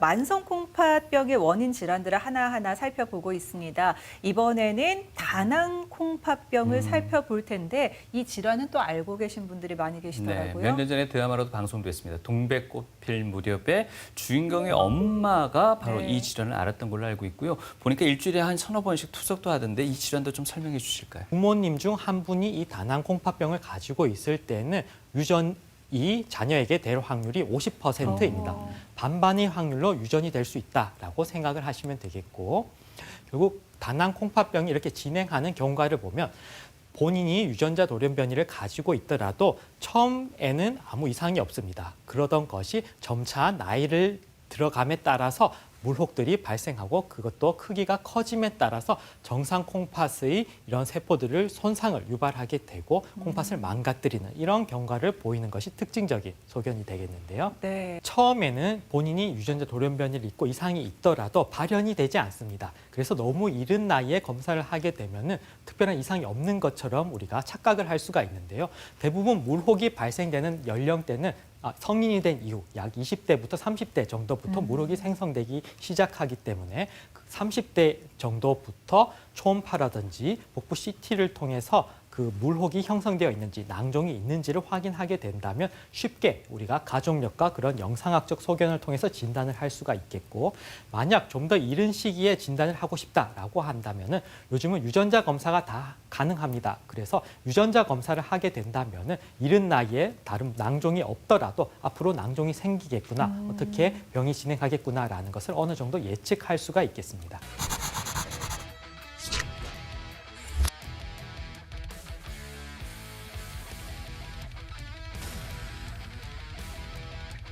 만성 콩팥병의 원인 질환들을 하나하나 살펴보고 있습니다. 이번에는 다낭 콩팥병을 음. 살펴볼 텐데 이 질환은 또 알고 계신 분들이 많이 네, 계시더라고요. 몇년 전에 드라마로도 방송됐습니다. 동백꽃 필 무렵에 주인공의 엄마가 바로 네. 이 질환을 알았던 걸로 알고 있고요. 보니까 일주일에 한 서너 번씩 투석도 하던데 이 질환도 좀 설명해 주실까요? 부모님 중 한 분이 이 다낭 콩팥병을 가지고 있을 때는 유전 이 자녀에게 될 확률이 50%입니다. 어. 반반의 확률로 유전이 될 수 있다라고 생각을 하시면 되겠고 결국 다낭 콩팥병이 이렇게 진행하는 경과를 보면 본인이 유전자 돌연변이를 가지고 있더라도 처음에는 아무 이상이 없습니다. 그러던 것이 점차 나이를 들어감에 따라서 물혹들이 발생하고 그것도 크기가 커짐에 따라서 정상 콩팥의 이런 세포들을 손상을 유발하게 되고 콩팥을 망가뜨리는 이런 경과를 보이는 것이 특징적인 소견이 되겠는데요. 네. 처음에는 본인이 유전자 돌연변이를 입고 이상이 있더라도 발현이 되지 않습니다. 그래서 너무 이른 나이에 검사를 하게 되면은 특별한 이상이 없는 것처럼 우리가 착각을 할 수가 있는데요. 대부분 물혹이 발생되는 연령대는 아, 성인이 된 이후 약 20대부터 30대 정도부터 물혹이 생성되기 시작하기 때문에 그 30대 정도부터 초음파라든지 복부 CT를 통해서 그 물혹이 형성되어 있는지 낭종이 있는지를 확인하게 된다면 쉽게 우리가 가족력과 그런 영상학적 소견을 통해서 진단을 할 수가 있겠고 만약 좀 더 이른 시기에 진단을 하고 싶다라고 한다면은 요즘은 유전자 검사가 다 가능합니다. 그래서 유전자 검사를 하게 된다면은 이른 나이에 다른 낭종이 없더라도 앞으로 낭종이 생기겠구나 어떻게 병이 진행하겠구나라는 것을 어느 정도 예측할 수가 있겠습니다.